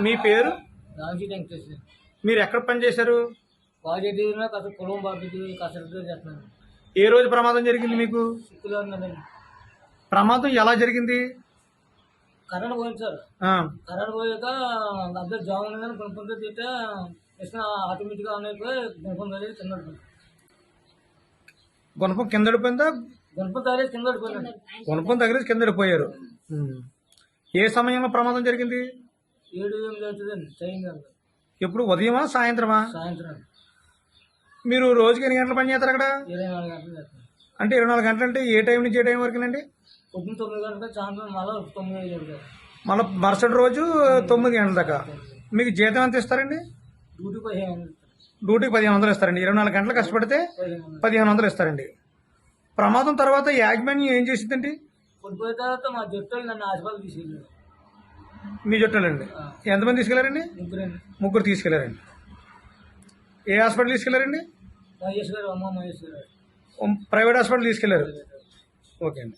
మీ పేరు? వెంకటేశ్వర మీరు ఎక్కడ పని చేశారు? వాజేటీలో కాస్త పొలం పంపించి కసరత్తు చేస్తున్నాను. ఏ రోజు ప్రమాదం జరిగింది మీకు? సిక్కులో ఉన్నదండి ప్రమాదం ఎలా జరిగింది? కరెంట్ పోయింది సార్. ఆ, కరెంట్ పోయాక అద్దరు జామ్ ఉన్నదని కొనుక్కుంటూ తింటే కృష్ణ ఆటోమేటిక్గా ఆన్ అయిపోయి గుణపం కింద పడిపోయింది. గుణపం కింద పడిపోయిందా? గుణపం తగిలేసి కింద గుణపం దగ్గర కింద పడిపోయారు. ఉమ్. ఏ సమయంలో ప్రమాదం జరిగింది? ఏడు ఎనిమిది అవుతుందండి టైం కాదు. ఎప్పుడు ఉదయమా సాయంత్రమా? సాయంత్రం. మీరు రోజుకి ఎన్ని గంటలు పని చేస్తారు అక్కడ? ఇరవై నాలుగు గంటలు చేస్తాను అంటే ఇరవై నాలుగు గంటలు అంటే ఏ టైం నుంచి ఏ టైం వరకునండి? పొద్దున్న తొమ్మిది గంటలకు సాయంత్రం మళ్ళీ తొమ్మిది ఐదు గంటలు. మళ్ళీ మరుసటి రోజు తొమ్మిది గంటల దాకా. మీకు జీతం ఎంత ఇస్తారండి? డ్యూటీ పదిహేను వందలు డ్యూటీకి పదిహేను వందలు ఇస్తారండి. ఇరవై నాలుగు గంటలు కష్టపడితే పదిహేను వందలు. ఇస్తారండి. ప్రమాదం తర్వాత యాజమాన్యం ఏం చేసిందండి పొద్దుపోయిన తర్వాత మా జట్టు నన్ను హాస్పిటల్ తీసుకెళ్ళారు. మీ చుట్టాలండి ఎంతమంది తీసుకెళ్ళారండి? ముగ్గురు తీసుకెళ్ళారండి. ఏ హాస్పిటల్ తీసుకెళ్ళారండి? ప్రైవేట్ హాస్పిటల్ తీసుకెళ్ళారు. ఓకే అండి.